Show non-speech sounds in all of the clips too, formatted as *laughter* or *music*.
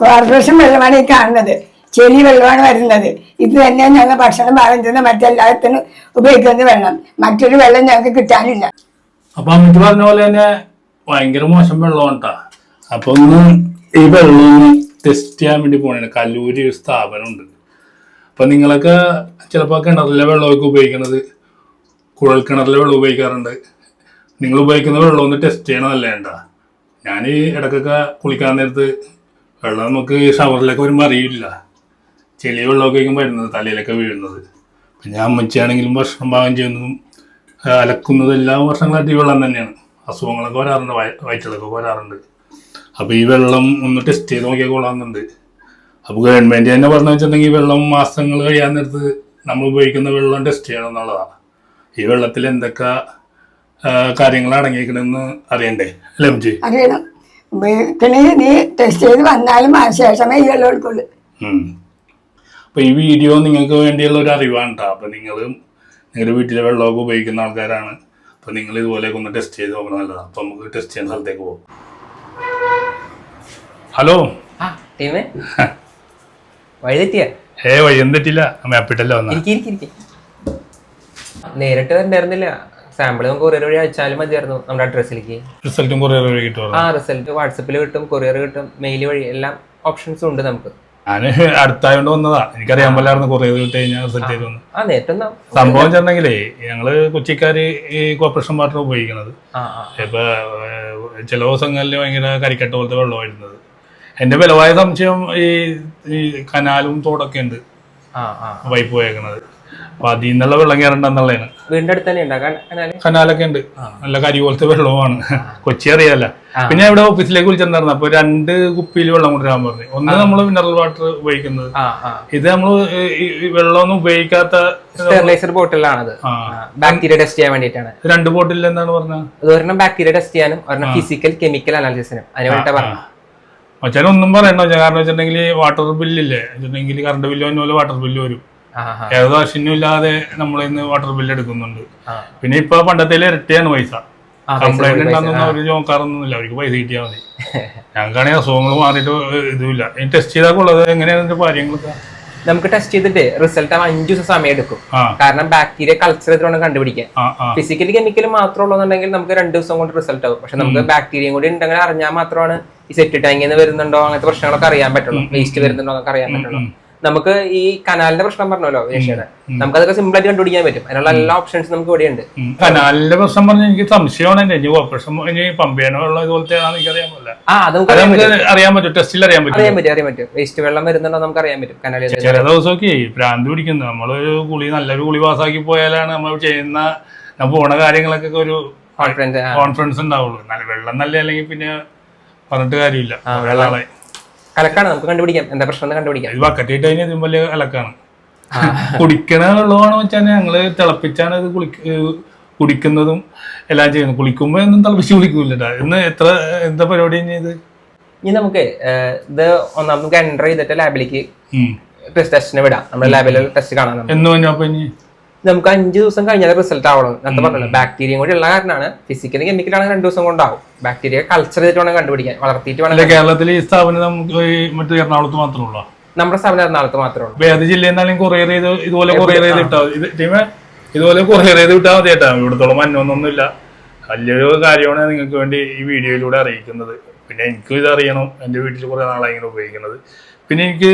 Corporation വെള്ളമാണ് ഈ കാണുന്നത്. ചെളി വെള്ളമാണ് വരുന്നത്. ഇത് തന്നെ ഞങ്ങൾ ഭക്ഷണം പാകം ചെയ്യുന്ന മറ്റെല്ലാത്തിനും ഉപയോഗിക്കുന്ന വെള്ളം. മറ്റൊരു വെള്ളം ഞങ്ങൾക്ക് കിട്ടാനില്ല. അപ്പൊ അമിത് പറഞ്ഞ പോലെ തന്നെ ഭയങ്കര മോശം വെള്ളമാണ് അപ്പൊ ഒന്ന് ഈ വെള്ളം ടെസ്റ്റ് ചെയ്യാൻ വേണ്ടി പോണേ കല്ലൂരി ഒരു സ്ഥാപനമുണ്ട്. അപ്പൊ നിങ്ങളൊക്കെ ചിലപ്പോൾ കിണറിലെ വെള്ളമൊക്കെ ഉപയോഗിക്കുന്നത് കുഴൽ കിണറിലെ വെള്ളം ഉപയോഗിക്കാറുണ്ട്. നിങ്ങൾ ഉപയോഗിക്കുന്ന വെള്ളം ഒന്ന് ടെസ്റ്റ് ചെയ്യണം ഉണ്ടാ ഞാൻ ഈ ഇടക്കൊക്കെ കുളിക്കാൻ നേരത്ത് വെള്ളം നമുക്ക് ഷവറിലൊക്കെ വരുമ്പോൾ അറിയില്ല. ചെളി വെള്ളമൊക്കെ വരുന്നത് തലയിലൊക്കെ വീഴുന്നത്. പിന്നെ അമ്മച്ചിയാണെങ്കിലും ഭക്ഷണം പാകം ചെയ്യുന്നതും അലക്കുന്നതെല്ലാം വർഷങ്ങളായിട്ട് ഈ വെള്ളം തന്നെയാണ്. അസുഖങ്ങളൊക്കെ വരാറുണ്ട് വയറ്റിലൊക്കെ വരാറുണ്ട്. അപ്പോൾ ഈ വെള്ളം ഒന്ന് ടെസ്റ്റ് ചെയ്ത് നോക്കിയാൽ കൊള്ളാമെന്നുണ്ട്. അപ്പോൾ ഗവൺമെന്റ് തന്നെ പറഞ്ഞു വെച്ചിട്ടുണ്ടെങ്കിൽ വെള്ളം മാസങ്ങൾ കഴിയാൻ നേരത്ത് നമ്മൾ ഉപയോഗിക്കുന്ന വെള്ളം ടെസ്റ്റ് ചെയ്യണം എന്നുള്ളതാണ്. ഈ വെള്ളത്തിൽ എന്തൊക്കെ കാര്യങ്ങൾ അടങ്ങിയിരിക്കണമെന്ന് അറിയണ്ടേ? അല്ലേ അറിയണം. ഉപയോഗിക്കണേ നീ ടെസ്റ്റ് ചെയ്ത് വന്നാലും ശേഷമേ വെള്ളം എടുക്കുള്ളൂ. അപ്പൊ ഈ വീഡിയോ നിങ്ങൾക്ക് വേണ്ടിയുള്ള ഒരു അറിവാണ് കേട്ടോ അപ്പൊ നിങ്ങൾ നിങ്ങളുടെ വീട്ടിലെ വെള്ളമൊക്കെ ഉപയോഗിക്കുന്ന ആൾക്കാരാണ്. അപ്പൊ നിങ്ങൾ ഇതുപോലെയൊക്കെ ഒന്ന് ടെസ്റ്റ് ചെയ്ത് നോക്കണം നല്ലതാണ് അപ്പൊ നമുക്ക് ടെസ്റ്റ് ചെയ്യുന്ന സ്ഥലത്തേക്ക് പോകും ഹലോ ഏ വഴി എന്തെറ്റില്ല മാപ്പിട്ടല്ലോ നേരിട്ട് വരണ്ടായിരുന്നില്ല. സാമ്പിൾ നമുക്ക് കൊറിയർ വഴി അയച്ചാലും മതിയായിരുന്നു നമ്മുടെ അഡ്രസ്സിലേക്ക് റിസൾട്ടും കൊറിയർ വഴി കിട്ടും ആ റിസൾട്ട് വാട്സപ്പിൽ കിട്ടും കൊറിയർ കിട്ടും മെയിൽ വഴി എല്ലാം ഓപ്ഷൻസ് ഉണ്ട് നമുക്ക്. ഞാൻ അടുത്തായോണ്ട് വന്നതാ. എനിക്കറിയാൻ പറ്റായിരുന്നു കുറേ കിട്ടി കഴിഞ്ഞാൽ റിസൾട്ട് ചെയ്ത് വന്നു സംഭവം വെച്ചിട്ടുണ്ടെങ്കിലേ ഞങ്ങൾ കൊച്ചിക്കാര് ഈ കോർപ്പറേഷൻ വാട്ടർ ഉപയോഗിക്കുന്നത് ഇപ്പൊ ചില ദിവസങ്ങളിൽ ഭയങ്കര കരിക്കട്ട പോലത്തെ വെള്ളമായിരുന്നത്. എന്റെ വിലവായ സംശയം ഈ ഈ കനാലും തോടൊക്കെ ഉണ്ട്. പൈപ്പ് പോയേക്കുന്നത് അപ്പൊ അതിൽ നിന്നുള്ള വെള്ളം കയറണ്ടെന്നുള്ളതാണ് വീടിന്റെ അടുത്ത് തന്നെ ഉണ്ടാക്കാൻ കനാലൊക്കെ ഉണ്ട്. നല്ല കരി പോലത്തെ വെള്ളവുമാണ് കൊച്ചി അറിയാല. പിന്നെ ഇവിടെ ഓഫീസിലേക്ക് വിളിച്ചിട്ടുണ്ടായിരുന്നു അപ്പൊ രണ്ട് കുപ്പിയിൽ വെള്ളം കൊണ്ടുവരാൻ പറഞ്ഞു. ഒന്ന് നമ്മൾ മിനറൽ വാട്ടർ ഉപയോഗിക്കുന്നത്. ഇത് നമ്മൾ വെള്ളമൊന്നും ഉപയോഗിക്കാത്ത സ്റ്റെറിലൈസർ ബോട്ടിലാണത് ബാക്ടീരിയ ടെസ്റ്റ് ചെയ്യാൻ വേണ്ടിയിട്ടാണ്. രണ്ട് ബോട്ടിൽ എന്താണ് പറഞ്ഞത് ഒരെണ്ണം ബാക്ടീരിയ ടെസ്റ്റ് ചെയ്യാനും ഒരെണ്ണം ഫിസിക്കൽ കെമിക്കൽ അനാലിസിസിനും അതിന് വേണ്ടിയിട്ടാണ് പറഞ്ഞത് മച്ചാൻ ഒന്നും പറയണ്ട. കാരണം വെച്ചിട്ടുണ്ടെങ്കിൽ വാട്ടർ ബില്ലില്ലേ വെച്ചിട്ടുണ്ടെങ്കിൽ കറണ്ട് ബില്ല് വന്ന പോലെ വാട്ടർ ബില്ല് വരും. ഏതോ അശ്വിനും ഇല്ലാതെ നമ്മൾ ഇന്ന് വാട്ടർ ബില്ല് എടുക്കുന്നുണ്ട് പിന്നെ ഇപ്പൊ പണ്ടത്തെ ഇരട്ടിയാണ് പൈസ. കംപ്ലൈന്റ് ഉണ്ടാകുന്ന ഒരു നോക്കാറൊന്നുമില്ല അവർക്ക് പൈസ കിട്ടിയാൽ മതി. *laughs* ഞങ്ങൾക്കാണെങ്കിൽ അസുഖങ്ങൾ മാറിയിട്ട് ഇതുമില്ല. ഇനി ടെസ്റ്റ് ചെയ്താൽ ഉള്ളത് എങ്ങനെയാണ് കാര്യങ്ങൾ കാര്യങ്ങളൊക്കെ? നമുക്ക് ടെസ്റ്റ് ചെയ്തിട്ട് റിസൾട്ട് അഞ്ചു ദിവസം സമയം എടുക്കും. കാരണം ബാക്ടീരിയ കൾച്ചർ ചെയ്തിട്ട് കണ്ടുപിടിക്കാൻ. ഫിസിക്കലി കെമിക്കൽ മാത്രം ഉള്ളതെന്നുണ്ടെങ്കിൽ നമുക്ക് രണ്ട് ദിവസം കൊണ്ട് റിസൾട്ട് ആകും പക്ഷെ നമുക്ക് ബാക്ടീരിയ കൂടി ഉണ്ടെങ്കിൽ അറിഞ്ഞാൽ മാത്രമാണ് ഈ സെറ്റ് ടാങ്കിൽ നിന്ന് വരുന്നുണ്ടോ? അങ്ങനത്തെ പ്രശ്നങ്ങളൊക്കെ അറിയാൻ പറ്റുള്ളൂ. വേസ്റ്റ് വരുന്നുണ്ടോ? എന്നൊക്കെ അറിയാൻ പറ്റുള്ളൂ. നമുക്ക് ഈ കനാലിന്റെ പ്രശ്നം പറഞ്ഞല്ലോ ഏഷ്യയുടെ നമുക്ക് അതൊക്കെ സിമ്പിൾ ആയിട്ട് കണ്ടുപിടിക്കാൻ പറ്റും. അതിനുള്ള എല്ലാ ഓപ്ഷൻസ് നമുക്ക് ഇവിടെ ഉണ്ട്. കനാലിന്റെ പ്രശ്നം പറഞ്ഞാൽ എനിക്ക് സംശയമാണ് ഇനി ഓപ്പറേഷൻ ഇനി പമ്പേനോ വെള്ളം ഇതുപോലത്തെ എനിക്ക് അറിയാൻ പറ്റില്ല. പറ്റും. അറിയാൻ പറ്റും. ടെസ്റ്റിൽ അറിയാൻ പറ്റും. അറിയാൻ പറ്റും അറിയാൻ പറ്റും. വേസ്റ്റ് വെള്ളം വരുന്നുണ്ടോ നമുക്ക് അറിയാൻ പറ്റും. കനാലിൽ ചില ദിവസമൊക്കെ ഭ്രാന്ത് പിടിക്കുന്നത് നമ്മളൊരു കുളി നല്ലൊരു കുളി പാസ്സാക്കി പോയാലാണ് നമ്മൾ ചെയ്യുന്ന നമ്മൾ പോണ കാര്യങ്ങളൊക്കെ ഒരു കോൺഫിഡൻസ് ഉണ്ടാവുള്ളൂ. നല്ല വെള്ളം നല്ല അല്ലെങ്കിൽ പിന്നെ പറഞ്ഞിട്ട് കാര്യമില്ല. വെള്ളാളെ കലക്കാണ് നമുക്ക് കണ്ടുപിടിക്കാം. എന്താ പ്രശ്നം എന്ന് കണ്ടുപിടിക്കാം. ബക്കറ്റ് ഇട്ട് കഴിഞ്ഞാൽ ഇതിലും വലിയ അലക്കാണ് കുടിക്കണ വെള്ളമാണ് വെച്ചാൽ ഞങ്ങൾ തിളപ്പിച്ചാണ് ഇത് കുളി കുടിക്കുന്നതും എല്ലാം ചെയ്യുന്നത്. കുളിക്കുമ്പോ ഒന്നും തിളപ്പിച്ച് കുളിക്കൂല ഇന്ന് എത്ര എന്താ പരിപാടി ഇത്? ഇനി നമുക്ക് ഇത് ഒന്നാം നമുക്ക് എന്റർ ചെയ്തിട്ട് ലാബിലേക്ക്. ടെസ്റ്റിന് വിടാം. നമ്മുടെ ലാബിലെ ടെസ്റ്റ് കാണാൻ എന്ന് ഇനി? നമുക്ക് അഞ്ച് ദിവസം കഴിഞ്ഞാൽ റിസൾട്ട് ആവണം നേരത്തെ പറഞ്ഞല്ലോ ബാക്ടീരിയ കൂടി ഉള്ള കാരണമാണ്. ഫിസിക്കലി ആണെങ്കിൽ രണ്ട് ദിവസം കൊണ്ടാവും. ബാക്ടീരിയ കൾച്ചർ ചെയ്തിട്ട് വേണം കണ്ടുപിടിക്കാൻ വളർത്തിയിട്ട് വേണം കേരളത്തിൽ ഈ സ്ഥാപനം നമുക്ക് മറ്റു എറണാകുളത്ത് മാത്രമുള്ള നമ്മുടെ സ്ഥാപനം എറണാകുളത്ത് മാത്രമേ ഉള്ളൂ. ഏത് ജില്ലയിൽ നിന്നാലും കൊറിയർ ചെയ്ത് ഇതുപോലെ കൊറിയർ ചെയ്ത് ഇതുപോലെ കൊറിയർ ചെയ്ത് വിട്ടാൽ മതി കേട്ടോ ഇവിടത്തോളം മഞ്ഞൊന്നൊന്നുമില്ല വലിയൊരു കാര്യമാണ് നിങ്ങൾക്ക് വേണ്ടി ഈ വീഡിയോയിലൂടെ അറിയിക്കുന്നത്. പിന്നെ എനിക്കും ഇത് അറിയണം. എന്റെ വീട്ടിൽ കുറേ നാളായി ഇങ്ങനെ ഉപയോഗിക്കുന്നത്. പിന്നെ എനിക്ക്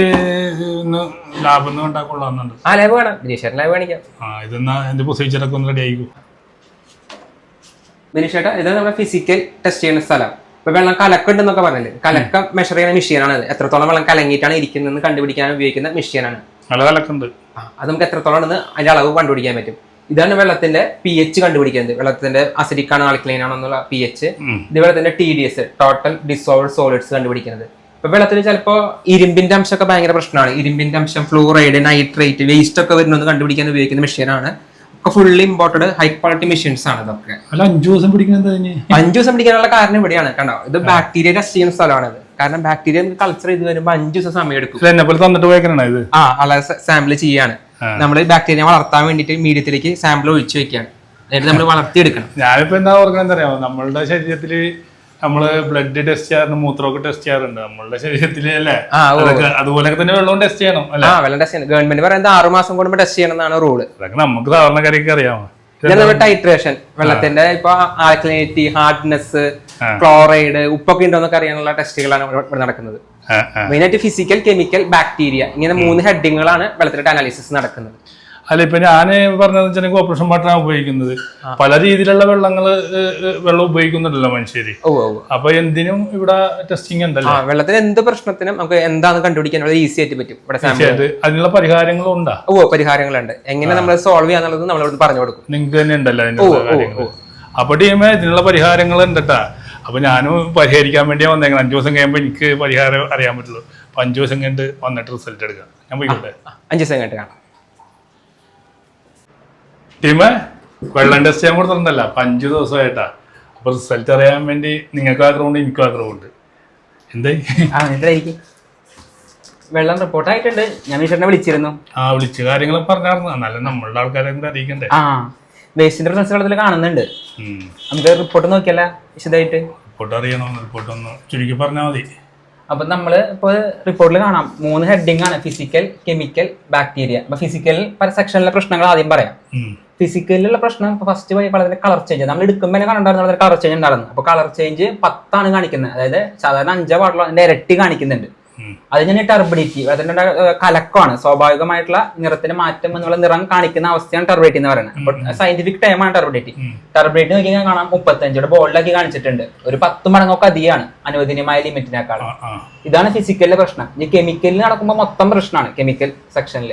ഇന്ന് ലാഭം ഒന്നും ഉണ്ടാക്കൊള്ളാന്നുണ്ട് ആ ലാബ് വേണം. ബിനീഷേട്ടൻ ലാബ് കാണിക്കാം. ആ ഇതെന്നാ എന്റെ പ്രൊസീജിയറൊക്കെ ഒന്ന് റെഡി ആയിക്കും? ബിനീഷേട്ട ഇത് നമ്മുടെ ഫിസിക്കൽ ടെസ്റ്റ് ചെയ്യുന്ന സ്ഥലം. ഇപ്പൊ വെള്ളം കലക്കുണ്ടെന്നൊക്കെ പറഞ്ഞില്ലേ? കലക്ക മെഷർ ചെയ്യുന്ന മെഷീനാണ് അത് എത്രത്തോളം വെള്ളം കലങ്ങിയിട്ടാണ് ഇരിക്കുന്നതെന്ന് കണ്ടുപിടിക്കാൻ ഉപയോഗിക്കുന്ന മെഷീനാണ് നല്ല കലക്കുണ്ട്. ആ, അത് നമുക്ക് എത്രത്തോളം ഉണ്ടെന്ന് അതിന്റെ അളവ് കണ്ടുപിടിക്കാൻ പറ്റും. ഇതാണ് വെള്ളത്തിന്റെ പി എച്ച് കണ്ടുപിടിക്കുന്നത്. വെള്ളത്തിന്റെ അസിഡിക് ആണോ ആൽക്കലൈൻ ആണോ എന്നുള്ള പി എച്ച് ഉം. ഇത് വെള്ളത്തിന്റെ T D S total dissolve solids കണ്ടുപിടിക്കുന്നത്. ഇപ്പൊ വെള്ളത്തിൽ ചിലപ്പോ ഇരുമ്പിന്റെ അംശമൊക്കെ ഭയങ്കര പ്രശ്നമാണ്. ഇരുമ്പിന്റെ അംശം ഫ്ലൂറൈഡ് നൈട്രേറ്റ് വേസ്റ്റ് ഒക്കെ വരുന്നത് കണ്ടുപിടിക്കാൻ ഉപയോഗിക്കുന്ന മെഷീനാണ് ഒക്കെ fully imported high quality machines ആണ് ഇതൊക്കെ. അല്ല അഞ്ചു ദിവസം പിടിക്കുന്നത് അഞ്ചു ദിവസം പിടിക്കാനുള്ള കാരണം ഇവിടെയാണ്. കണ്ടോ? ഇത് ബാക്ടീരിയ ടെസ്റ്റ് ചെയ്യുന്ന സ്ഥലമാണിത്. കാരണം ബാക്ടീരിയ കൾച്ചർ ചെയ്ത് വരുമ്പോൾ അഞ്ചു ദിവസം സമയം എടുക്കും. എന്നെ പോലെ തന്നിട്ട് പോയേക്കണ ഇത്? ആ അളവ് സാമ്പിൾ ചെയ്യാണ്. നമ്മൾ ബാക്ടീരിയ വളർത്താൻ വേണ്ടിയിട്ട് മീഡിയത്തിലേക്ക് സാമ്പിൾ ഒഴിച്ചു വെക്കുകയാണ് എന്നിട്ട് നമ്മൾ വളർത്തിയെടുക്കണം. ഞാനിപ്പോ എന്താ ഓർക്കണം എന്താ അറിയാമോ നമ്മളുടെ ശരീരത്തിൽ നമ്മൾ ബ്ലഡ് ടെസ്റ്റ് ചെയ്യാറുണ്ട് മൂത്രമൊക്കെ ടെസ്റ്റ് ചെയ്യാറുണ്ട്. നമ്മളുടെ ശരീരത്തിൽ അല്ലേ? അതുപോലൊക്കെ തന്നെ വെള്ളവും ടെസ്റ്റ് ചെയ്യണം അല്ലെ? ആ വെള്ളം ടെസ്റ്റ് ചെയ്യണം. ഗവൺമെന്റ് പറയുന്നത് ആറ് മാസം കൂടുമ്പോൾ ടെസ്റ്റ് ചെയ്യണം എന്നാണ് റൂൾ അതൊക്കെ നമുക്ക് സാധാരണക്കാരൊക്കെ അറിയാമോ ടൈട്രേഷൻ വെള്ളത്തിന്റെ ഇപ്പൊ ആൽക്കലിനിറ്റി ഹാർഡ്നെസ് ക്ലോറൈഡ് ഉപ്പൊക്കെ ഉണ്ടോ എന്നൊക്കെ അറിയാനുള്ള ടെസ്റ്റുകളാണ് ഇവിടെ നടക്കുന്നത്. ആയിട്ട് ഫിസിക്കൽ കെമിക്കൽ ബാക്ടീരിയ ഇങ്ങനെ മൂന്ന് ഹെഡിങ്ങുകളാണ് വെള്ളത്തിന്റെ അനാലിസിസ് നടക്കുന്നത്. അല്ല ഇപ്പൊ ഞാൻ പറഞ്ഞതെന്ന് വെച്ചിട്ടുണ്ടെങ്കിൽ ഓപ്പറേഷൻ വാട്ടറാണ് ഉപയോഗിക്കുന്നത്. പല രീതിയിലുള്ള ഏഹ്, വെള്ളം ഉപയോഗിക്കുന്നുണ്ടല്ലോ മനുഷ്യര്. അപ്പൊ എന്തിനും ഇവിടെ ടെസ്റ്റിംഗ് ഉണ്ടല്ലോ? വെള്ളത്തിന് എന്ത് പ്രശ്നത്തിനും നമുക്ക് എന്താന്ന് കണ്ടുപിടിക്കാൻ ഈസി ആയിട്ട് പറ്റും ഇവിടെ അതിനുള്ള പരിഹാരങ്ങളും ഉണ്ടോ? ഓ പരിഹാരങ്ങളുണ്ട്. എങ്ങനെ നമ്മൾ സോൾവ് ചെയ്യാന്നുള്ളത് നമ്മൾ പറഞ്ഞു കൊടുക്കും. നിങ്ങൾക്ക് തന്നെ ഉണ്ടല്ലോ അപ്പൊ ടീമേ ഇതിനുള്ള പരിഹാരങ്ങൾ ഉണ്ടട്ടാ അപ്പൊ ഞാനും പരിഹരിക്കാൻ വേണ്ടിയാ വന്നേക്കണം. അഞ്ചു ദിവസം കഴിയുമ്പോ എനിക്ക് പരിഹാരം അറിയാൻ പറ്റുള്ളൂ. അപ്പൊ അഞ്ചു ദിവസം കഴിഞ്ഞിട്ട് വന്നിട്ട് റിസൾട്ട് എടുക്കാം. ഞാൻ പോയിക്കോട്ടെ. അഞ്ച് ദിവസം കഴിഞ്ഞിട്ട് കാണാം. ടീമേ വെള്ളം ടെസ്റ്റ് ചെയ്യാൻ കൊടുത്തിട്ടുണ്ടല്ലോ. അപ്പൊ അഞ്ചു ദിവസമായിട്ടാ. അപ്പൊ റിസൾട്ട് അറിയാൻ വേണ്ടി നിങ്ങൾക്ക് ആഗ്രഹമുണ്ട് എനിക്കും ആഗ്രഹമുണ്ട്. എന്തായി ആ എന്നിട്ടായിരിക്കും വെള്ളം റിപ്പോർട്ട് ആയിട്ടുണ്ട്. ഞാൻ ഈശ്വരനെ വിളിച്ചിരുന്നു. ആ വിളിച്ച കാര്യങ്ങൾ പറഞ്ഞായിരുന്നു. നല്ല നമ്മളുടെ ആൾക്കാരെ എന്താ അറിയിക്കണ്ടേ? ആ വേസ്റ്റിന്റെ റിസൾട്ട് വെള്ളത്തിൽ കാണുന്നുണ്ട്. നമുക്ക് റിപ്പോർട്ട് നോക്കിയല്ല? വിശദമായിട്ട് റിപ്പോർട്ട് അറിയണോ. റിപ്പോർട്ട് ഒന്ന് ചുരുക്കി പറഞ്ഞാൽ മതി. അപ്പൊ നമ്മൾ ഇപ്പോൾ റിപ്പോർട്ടിൽ കാണാം. മൂന്ന് ഹെഡിങ് ആണ്. ഫിസിക്കൽ കെമിക്കൽ ബാക്ടീരിയ അപ്പൊ ഫിസിക്കൽ സെക്ഷനിലെ പ്രശ്നങ്ങൾ ആദ്യം പറയാം. ഫിസിക്കലിലുള്ള പ്രശ്നം ഫസ്റ്റ് പോയി വളരെ കളർ ചേഞ്ച് നമ്മൾ എടുക്കുമ്പോൾ തന്നെ കണ്ടായിരുന്നു കളർ ചേഞ്ച് ഉണ്ടായിരുന്നു. അപ്പൊ കളർ ചേഞ്ച് പത്താണ് കാണിക്കുന്നത്. അതായത് സാധാരണ അഞ്ചോ പാടുള്ള അതിന്റെ ഇരട്ടി കാണിക്കുന്നുണ്ട്. അത് ഞാൻ ടർബിഡിറ്റി അതിന്റെ കലക്കമാണ്. സ്വാഭാവികമായിട്ടുള്ള നിറത്തിന് മാറ്റം എന്നുള്ള നിറം കാണിക്കുന്ന അവസ്ഥയാണ് ടർബിഡിറ്റി എന്ന് പറയുന്നത്. അപ്പൊ സയന്റിഫിക് ടൈമാണ് ടർബിഡിറ്റി. ടർബിഡിറ്റി നോക്കി ഞാൻ കാണാം മുപ്പത്തഞ്ചോടെ ബോളിലാക്കി കാണിച്ചിട്ടുണ്ട്. ഒരു പത്ത് മടങ്ങൊക്കെ അധികമാണ്. അനുവദനീയമായ ലിമിറ്റിനേക്കാൾ ആ ഇതാണ് ഫിസിക്കലിലെ പ്രശ്നം. ഈ കെമിക്കലിൽ നടക്കുമ്പോൾ മൊത്തം പ്രശ്നമാണ്. കെമിക്കൽ സെക്ഷനിൽ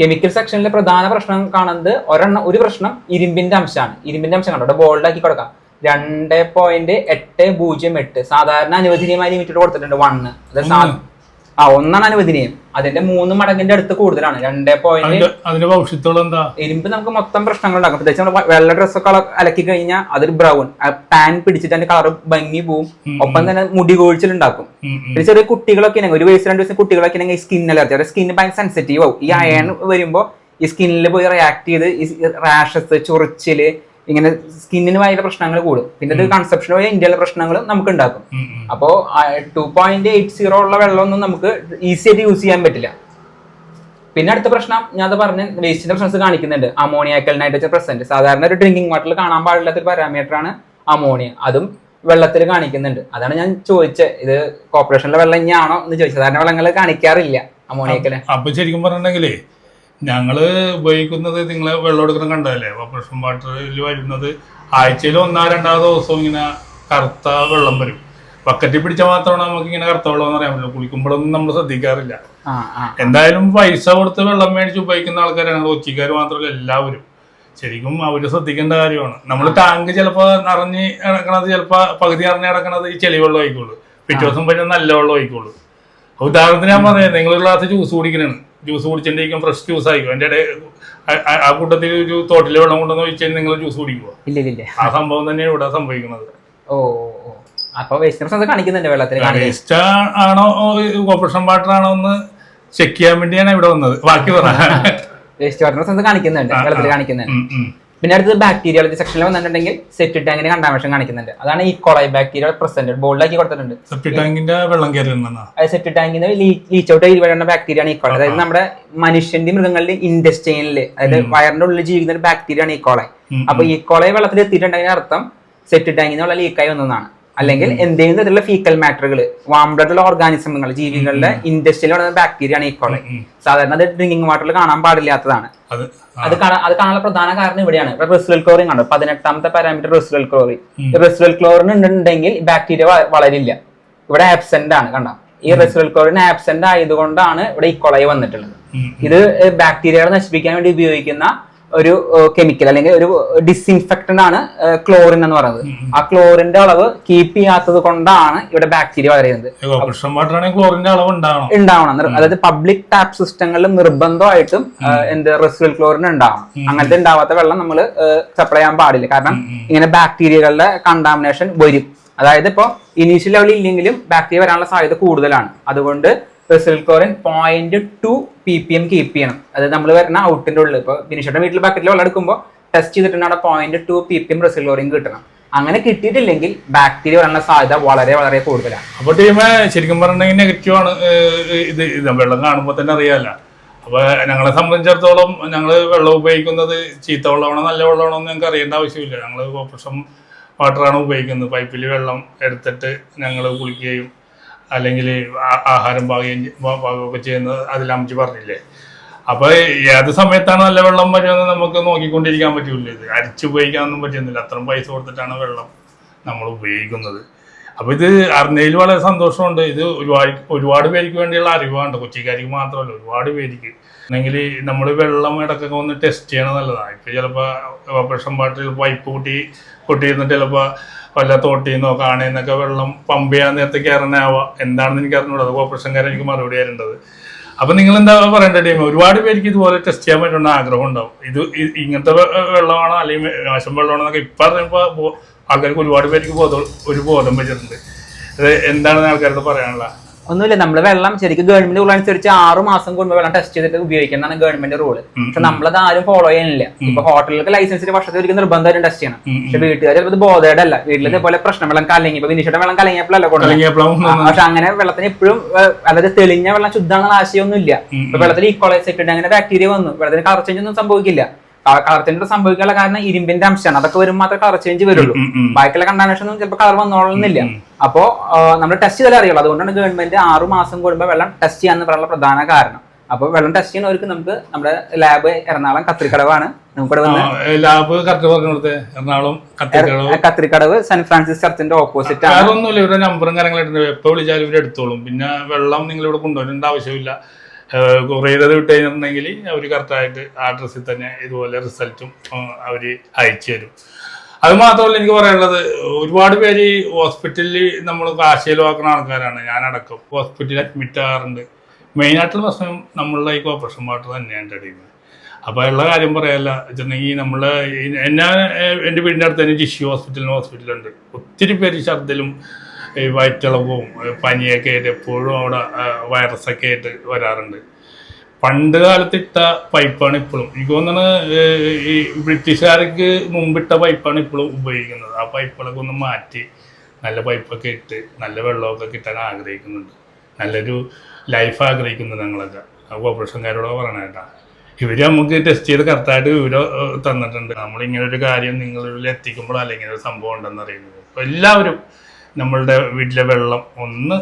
കെമിക്കൽ സെക്ഷനിലെ പ്രധാന പ്രശ്നം കാണുന്നത് ഒരെണ്ണം ഒരു പ്രശ്നം ഇരുമ്പിന്റെ അംശമാണ്. ഇരുമ്പിന്റെ അംശം കണ്ടോ? ബോൾഡ് ആക്കി കൊടുക്കാം. രണ്ട് പോയിന്റ് എട്ട് പൂജ്യം എട്ട്. സാധാരണ അനുവദനീയമായ ലിമിറ്റഡ് കൊടുത്തിട്ടുണ്ട് വണ്ണ് അത് ആ ഒന്നാണ് അനുവദനീയം. അതിന്റെ മൂന്ന് മടങ്ങിന്റെ അടുത്ത് കൂടുതലാണ്. രണ്ടേ പോയിന്റ് അതിന്റെ ഭവിഷ്യത്തുകൾ എന്താ? ഇരുമ്പ് നമുക്ക് മൊത്തം പ്രശ്നങ്ങൾ ഉണ്ടാക്കും പ്രത്യേകിച്ച് നമ്മൾ വെള്ള ഡ്രസ്സൊക്കെ അലക്കി കഴിഞ്ഞാൽ അതൊരു ബ്രൗൺ പാൻ പിടിച്ചിട്ട് അതിന്റെ കളർ ഭംഗി പോവും. ഒപ്പം തന്നെ മുടി കോഴിച്ചിലുണ്ടാക്കും. പിന്നെ ചെറിയ കുട്ടികളൊക്കെ ആണെങ്കിൽ ഒരു വയസ്സ് രണ്ട് വയസ്സ് കുട്ടികളൊക്കെ ആണെങ്കിൽ സ്കിൻ അലർജി അവരുടെ സ്കിൻ ഭയങ്കര സെൻസിറ്റീവ് ആവും. ഈ അയൺ വരുമ്പോൾ ഈ സ്കിന്നിൽ പോയി റിയാക്ട് ചെയ്ത് ഈ റാഷസ് ചൊറിച്ചിൽ ഇങ്ങനെ സ്കിന്നിന് ഭയങ്കര പ്രശ്നങ്ങൾ കൂടും. പിന്നെ ഇത് കൺസെപ്ഷൻ വഴി ഇന്ത്യയിലെ പ്രശ്നങ്ങൾ നമുക്ക് ഉണ്ടാക്കും ഉം, ഉം. അപ്പോ ടു പോയിന്റ് എയ്റ്റ് സീറോ ഉള്ള വെള്ളമൊന്നും നമുക്ക് ഈസി ആയിട്ട് യൂസ് ചെയ്യാൻ പറ്റില്ല. പിന്നെ അടുത്ത പ്രശ്നം ഞാൻ അത് പറഞ്ഞ വേസ്റ്റിന്റെ പ്രശ്നസ് കാണിക്കുന്നുണ്ട്. അമോണിയാക്കൽ നൈട്രജൻ പ്രസന്റ് സാധാരണ ഒരു ഡ്രിങ്കിങ് വാട്ടറിൽ കാണാൻ പാടില്ലാത്ത ഒരു പാരാമീറ്റർ ആണ് അമോണിയ അതും വെള്ളത്തിൽ കാണിക്കുന്നുണ്ട്. അതാണ് ഞാൻ ചോദിച്ചത്. ഇത് കോർപ്പറേഷനിലെ വെള്ളം ഇനിയാണോ എന്ന് ചോദിച്ചത്. സാധാരണ വെള്ളങ്ങൾ കാണിക്കാറില്ല അമോണിയക്കൽ അപ്പൊ ശരിക്കും പറഞ്ഞിട്ടുണ്ടെങ്കിലേ ഞങ്ങൾ ഉപയോഗിക്കുന്നത് നിങ്ങൾ വെള്ളം എടുക്കണം കണ്ടതല്ലേ ഓപ്പറേഷൻ വാട്ടറിൽ വരുന്നത് ആഴ്ചയിൽ ഒന്നാ രണ്ടാ ദിവസവും ഇങ്ങനെ കറുത്ത വെള്ളം വരും. ബക്കറ്റിൽ പിടിച്ച മാത്രമാണ് നമുക്ക് ഇങ്ങനെ കറുത്ത വെള്ളം എന്ന് അറിയാൻ പറ്റില്ല കുളിക്കുമ്പോഴൊന്നും നമ്മൾ ശ്രദ്ധിക്കാറില്ല. എന്തായാലും പൈസ കൊടുത്ത് വെള്ളം മേടിച്ച് ഉപയോഗിക്കുന്ന ആൾക്കാരാണ്. കൊച്ചിക്കാർ മാത്രമല്ല എല്ലാവരും. ശരിക്കും അവർ ശ്രദ്ധിക്കേണ്ട കാര്യമാണ്. നമ്മൾ ടാങ്ക് ചിലപ്പോ നിറഞ്ഞ് കിടക്കണത് ചിലപ്പോ പകുതി നിറഞ്ഞ് കിടക്കണത് ഈ ചെളി വെള്ളം ആയിക്കോളൂ പിറ്റേ ദിവസം പറ്റുന്ന നല്ല വെള്ളം ആയിക്കോളൂ ഉദാഹരണത്തിന് ഞാൻ പറയാം നിങ്ങൾ ഗ്ലാസ് ജ്യൂസ് കുടിക്കണാണ്. ജ്യൂസ് കുടിച്ചിട്ടുണ്ടെങ്കിൽ ഫ്രഷ് ജ്യൂസ് ആയിരിക്കും. എന്റെ ഇടയിൽ ആ- കൂട്ടത്തിൽ ഒരു തോട്ടിലെ വെള്ളം കൊണ്ടെന്ന് ഒഴിച്ചാൽ നിങ്ങൾ ജ്യൂസ് കുടിക്കുമോ ഇല്ല ഇല്ല ആ സംഭവം തന്നെയാണ് ഇവിടെ സംഭവിക്കുന്നത്. ഓ അപ്പൊ പ്രശ്നസ് കാണിക്കുന്നുണ്ട് വെള്ളത്തിൽ വേസ്റ്റ് ആണോ ഓപ്പറേഷൻ വാട്ടർ ആണോ എന്ന് ചെക്ക് ചെയ്യാൻ വേണ്ടിയാണ് ഇവിടെ വന്നത്. ബാക്കി വേസ്റ്റ് വാട്ടർ കാണിക്കുന്നുണ്ട് വെള്ളത്തിൽ കാണിക്കുന്നുണ്ട്. പിന്നെ അടുത്തത് ബാക്ടീരിയോളജി സെക്ഷനിൽ വന്നിട്ടുണ്ടെങ്കിൽ സെറ്റ് ടാങ്കിന് കണ്ടാമേഷൻ കാണിക്കുന്നുണ്ട്. അതാണ് ഈ കൊളൈ ബാക്ടീരിയ പ്രസന്റ് ബോൾഡാക്കി കൊടുത്തിട്ടുണ്ട്. സെപ്റ്റി ടാങ്കിന്റെ വെള്ളം അത് സെറ്റ് ടാങ്കിന് ലീച്ച് ഔട്ട് ആയി വരുന്ന ബാക്ടീരിയ ആണ് ഈക്കോള അതായത് നമ്മുടെ മനുഷ്യന്റെ മൃഗങ്ങളുടെ ഇൻഡസ്റ്റൈനിൽ അതായത് വയറിന്റെ ഉള്ളിൽ ജീവിക്കുന്ന ഒരു ബാക്ടീരിയ ആണ് ഈ ഉം, അപ്പൊ ഈക്കോളെ വെള്ളത്തിൽ എത്തിയിട്ടുണ്ടെങ്കിൽ അർത്ഥം സെറ്റ് ടാങ്കിന് വെള്ളം ലീക്കായി വന്നതാണ്. അല്ലെങ്കിൽ എന്തെങ്കിലും തരത്തിലുള്ള ഫീക്കൽ മാറ്ററുകൾ വാമ്പ്ലുള്ള ഓർഗാനിസമുകൾ ജീവികളുടെ ഇൻഡസ്ട്രിയൽ വരുന്ന ബാക്ടീരിയ ആണ് ഈക്കോളെ സാധാരണ അത് ഡ്രിങ്കിങ് വാട്ടറിൽ കാണാൻ പാടില്ലാത്തതാണ്. അത് അത് കാണാൻ അത് കാണാനുള്ള പ്രധാന കാരണം ഇവിടെയാണ്. ഇവിടെ റെസ്വൽ ക്ലോറിൻ കണ്ടോ? പതിനെട്ടാമത്തെ parameter residual chlorine residual chlorine ഉണ്ടെങ്കിൽ ബാക്ടീരിയ വളരില്ല. ഇവിടെ ആബ്സെന്റ് ആണ് കണ്ടോ? ഈ റിസ്വൽ ക്ലോറിൻ ആബ്സെന്റ് ആയതുകൊണ്ടാണ് ഇവിടെ ഈ കൊളയി വന്നിട്ടുള്ളത്. ഇത് ബാക്ടീരിയകളെ നശിപ്പിക്കാൻ വേണ്ടി ഉപയോഗിക്കുന്ന ഒരു കെമിക്കൽ അല്ലെങ്കിൽ ഒരു ഡിസ്ഇൻഫെക്റ്റന്റ് ആണ് ക്ലോറിൻ എന്ന് പറയുന്നത്. ആ ക്ലോറിന്റെ അളവ് കീപ്പ് ചെയ്യാത്തത് കൊണ്ടാണ് ഇവിടെ ബാക്ടീരിയ വളരുന്നത്. ക്ലോറിന്റെ അളവ് ഉണ്ടാവണം. അതായത് പബ്ലിക് ടാപ്പ് സിസ്റ്റങ്ങളിൽ നിർബന്ധമായിട്ടും എന്ത് റെസിഡൽ ക്ലോറിൻ ഉണ്ടാവണം. അങ്ങനത്തെ ഉണ്ടാവാത്ത വെള്ളം നമ്മൾ സപ്ലൈ ചെയ്യാൻ പാടില്ല. കാരണം ഇങ്ങനെ ബാക്ടീരിയകളുടെ കണ്ടാമിനേഷൻ വരും. അതായത് ഇപ്പോ ഇനീഷ്യൽ ലെവലിൽ ഇല്ലെങ്കിലും ബാക്ടീരിയ വരാനുള്ള സാധ്യത കൂടുതലാണ്. അതുകൊണ്ട് residual chlorine point two P P M keep ചെയ്യണം അത് നമ്മൾ വരുന്ന ഔട്ടിന്റെ ഉള്ളിൽ ഇപ്പോൾ ബിനിഷയുടെ വീട്ടിൽ ബക്കറ്റിൽ വെള്ളം എടുക്കുമ്പോൾ ടെസ്റ്റ് ചെയ്തിട്ടുണ്ട് അവിടെ point two P P M residual chlorine കിട്ടണം. അങ്ങനെ കിട്ടിയിട്ടില്ലെങ്കിൽ ബാക്ടീരിയ വരാനുള്ള സാധ്യത വളരെ വളരെ കൂടുതലാണ്. അപ്പൊ ടീമ് ശരിക്കും പറഞ്ഞിട്ടുണ്ടെങ്കിൽ നെഗറ്റീവ് ആണ്. ഇത് ഇത് വെള്ളം കാണുമ്പോൾ തന്നെ അറിയാമല്ല അപ്പോൾ ഞങ്ങളെ സംബന്ധിച്ചിടത്തോളം ഞങ്ങൾ വെള്ളം ഉപയോഗിക്കുന്നത് ചീത്ത വെള്ളമാണോ നല്ല വെള്ളമാണോ എന്ന് ഞങ്ങൾക്ക് അറിയേണ്ട ആവശ്യമില്ല. ഞങ്ങൾ ഓപ്പറേഷൻ വാട്ടറാണ് ഉപയോഗിക്കുന്നത്. പൈപ്പിൽ വെള്ളം എടുത്തിട്ട് ഞങ്ങൾ കുളിക്കുകയും അല്ലെങ്കിൽ ആഹാരം പാകുകയും പാകുകയൊക്കെ ചെയ്യുന്നത് അതിൽ അമ്മച്ചി പറഞ്ഞില്ലേ? അപ്പൊ ഏത് സമയത്താണ് നല്ല വെള്ളം വരുമെന്ന് നമുക്ക് നോക്കിക്കൊണ്ടിരിക്കാൻ പറ്റൂല ഇത്. അരിച്ചുപയോഗിക്കാനൊന്നും പറ്റുന്നില്ല. അത്രയും പൈസ കൊടുത്തിട്ടാണ് വെള്ളം നമ്മൾ ഉപയോഗിക്കുന്നത്. അപ്പൊ ഇത് അറിഞ്ഞതിൽ വളരെ സന്തോഷമുണ്ട്. ഇത് ഒരുപാട് ഒരുപാട് പേർക്ക് വേണ്ടിയുള്ള അറിവാണ്. കൊച്ചിക്കാർക്ക് മാത്രമല്ല ഒരുപാട് പേർക്ക്. അല്ലെങ്കിൽ നമ്മൾ വെള്ളം ഇടക്കൊക്കെ ഒന്ന് ടെസ്റ്റ് ചെയ്യണം നല്ലതാണ്. ഇപ്പൊ ചിലപ്പോൾ ഓപ്പറേഷൻ പാട്ടിൽ പൈപ്പ് കൂട്ടി കൊട്ടിയിരുന്നിട്ട് ചിലപ്പോൾ വല്ല തോട്ടിൽ നിന്നോ കാണുന്നൊക്കെ വെള്ളം പമ്പ് ചെയ്യാൻ നേരത്തെ കയറാനാവുക എന്താണെന്ന് എനിക്ക് അറിഞ്ഞൂടാ. അത് ഓപ്പറേഷൻകാരൻ എനിക്ക് മറുപടി തരേണ്ടത്. അപ്പൊ നിങ്ങൾ എന്താ പറയേണ്ട ടീം ഒരുപാട് പേർക്ക് ഇതുപോലെ ടെസ്റ്റ് ചെയ്യാൻ പറ്റുന്ന ആഗ്രഹം ഉണ്ടാവും. ഇത് ഇങ്ങനത്തെ വെള്ളമാണോ? അല്ലെങ്കിൽ മോശം വെള്ളമാണോ എന്നൊക്കെ ഇപ്പൊ ബോ- ആൾക്കാർക്ക് ഒരുപാട് പേർക്ക് ബോധം ഒരു ബോധം വെച്ചിട്ടുണ്ട്. അത് എന്താണ് ആൾക്കാരോട് പറയാനുള്ള ഒന്നുമില്ല നമ്മൾ വെള്ളം ശരിക്കും ഗവൺമെന്റ് റൂൾ അനുസരിച്ച് ആറ് മാസം കൂടുമ്പോൾ വെള്ളം ടെസ്റ്റ് ചെയ്തിട്ട് ഉപയോഗിക്കുന്നതാണ് ഗവൺമെന്റ് റൂൾ പക്ഷെ നമ്മളത് ആരും ഫോളോ ചെയ്യുന്നില്ല. ഇപ്പൊ ഹോട്ടലുകൾക്ക് ലൈസൻസിന് വർഷത്തിൽ ഒരിക്കലും നിർബന്ധമായിട്ടും ടെസ്റ്റ് ചെയ്യണം. പക്ഷെ വീട്ടുകാർ ചിലപ്പോൾ ബോധയുടെ അല്ല വീട്ടിൽ ഇതേപോലെ പ്രശ്നം വെള്ളം കലങ്ങി ഇപ്പൊ വിനിഷയുടെ വെള്ളം കലങ്ങിയപ്പോഴല്ല കൊണ്ടുവന്നത്. പക്ഷെ അങ്ങനെ വെള്ളത്തിന് എപ്പോഴും അതായത് തെളിഞ്ഞ വെള്ളം ശുദ്ധമാണെന്ന ആശയമൊന്നും ഇല്ല ഇപ്പൊ വെള്ളത്തിൽ ഈക്വലൈസ് ഇട്ടിട്ട് അങ്ങനെ ബാക്ടീരിയ വന്നു. വെള്ളത്തിന് കളർ ചേഞ്ച് ഒന്നും സംഭവിക്കില്ല. കളർ ചേഞ്ച് സംഭവിക്കാനുള്ള കാരണം ഇരുമ്പിന്റെ അംശമാണ്. അതൊക്കെ വരുമ്പോൾ മാത്രമേ കളർ ചേഞ്ച് വരുള്ളൂ. ബാക്കിയുള്ള കണ്ടാമിനേഷൻ ഒന്നും ചിലപ്പോൾ കളർ വന്നോളുന്നില്ല അപ്പോ നമ്മൾ ടെസ്റ്റ് ചെയ്താലേ അറിയുള്ളൂ. അതുകൊണ്ടാണ് ഗവൺമെന്റ് ആറു മാസം കൂടുമ്പോൾ വെള്ളം ടെസ്റ്റ് ചെയ്യാന്ന് പറയാനുള്ള പ്രധാന കാരണം. അപ്പോൾ വെള്ളം ടെസ്റ്റ് ചെയ്യുന്നവർക്ക് നമുക്ക് നമ്മുടെ ലാബ് എറണാകുളം കത്രിക്കടവാണ്. നമുക്കിവിടെ വന്ന് lab Ernakulam Kathrikadavu. Saint Francis ചർച്ചിന്റെ opposite ആണ്. ഒന്നുമില്ല ഇവരുടെ നമ്പറും കാര്യങ്ങളായിട്ട് എപ്പോ വിളിച്ചാലും ഇവരെടുത്തോളും പിന്നെ വെള്ളം നിങ്ങൾ ഇവിടെ കൊണ്ടുവരേണ്ട ആവശ്യമില്ല. കൊറിയർ വിട്ട് കഴിഞ്ഞിട്ടുണ്ടെങ്കിൽ അവർ കറക്റ്റായിട്ട് ആ ഡ്രസ്സിൽ തന്നെ ഇതുപോലെ റിസൾട്ടും അവർ അയച്ചു തരും. അത് മാത്രമല്ല എനിക്ക് പറയാനുള്ളത് ഒരുപാട് പേര് ഈ ഹോസ്പിറ്റലിൽ നമ്മൾ കാശ് ചെലവാക്കുന്ന ആൾക്കാരാണ് ഞാനടക്കം. ഹോസ്പിറ്റലിൽ അഡ്മിറ്റ് ആകാറുണ്ട്. മെയിനായിട്ടുള്ള പ്രശ്നം നമ്മളുടെ ഈ കോപ്പറേഷൻ വാട്ടർ തന്നെയാണ് എന്റെ അടിയിൽ അപ്പോൾ ഉള്ള കാര്യം പറയല്ല വെച്ചിട്ടുണ്ടെങ്കിൽ നമ്മൾ എന്നാ എന്റെ വീടിന്റെ അടുത്ത് തന്നെ ജിഷി ഹോസ്പിറ്റലിന് ഹോസ്പിറ്റലുണ്ട് ഒത്തിരി പേര് ഛർദിലും ഈ വയറ്റിളവും പനിയൊക്കെ ആയിട്ട് എപ്പോഴും അവിടെ വൈറസൊക്കെ ആയിട്ട് വരാറുണ്ട്. പണ്ട് കാലത്ത് ഇട്ട പൈപ്പാണ് ഇപ്പോഴും എനിക്ക് തോന്നുന്നത് ഈ ബ്രിട്ടീഷുകാർക്ക് മുമ്പിട്ട പൈപ്പാണ് ഇപ്പോഴും ഉപയോഗിക്കുന്നത്. ആ പൈപ്പുകളൊക്കെ ഒന്ന് മാറ്റി നല്ല പൈപ്പൊക്കെ ഇട്ട് നല്ല വെള്ളമൊക്കെ കിട്ടാൻ ആഗ്രഹിക്കുന്നുണ്ട്. നല്ലൊരു ലൈഫ് ആഗ്രഹിക്കുന്നു ഞങ്ങളൊക്കെ. ഓപ്പറേഷൻകാരോട് പറയണേട്ടാ ഇവർ നമുക്ക് ടെസ്റ്റ് ചെയ്ത് കറക്റ്റായിട്ട് വിവരം തന്നിട്ടുണ്ട്. നമ്മൾ ഇങ്ങനെ ഒരു കാര്യം നിങ്ങളിൽ എത്തിക്കുമ്പോൾ അല്ലെങ്കിൽ ഒരു സംഭവം ഉണ്ടെന്ന് അറിയുന്നത്. എല്ലാവരും നമ്മളുടെ വീട്ടിലെ വെള്ളം ഒന്ന്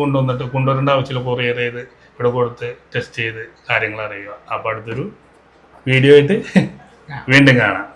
കൊണ്ടുവന്നിട്ട് കൊണ്ടുവരേണ്ട ആവശ്യമില്ല. കൊറിയർ ചെയ്ത് ഇവിടെ കൊടുത്ത് ടെസ്റ്റ് ചെയ്ത് കാര്യങ്ങൾ അറിയുക. അപ്പോൾ അടുത്തൊരു വീഡിയോ ആയിട്ട് വീണ്ടും കാണാം.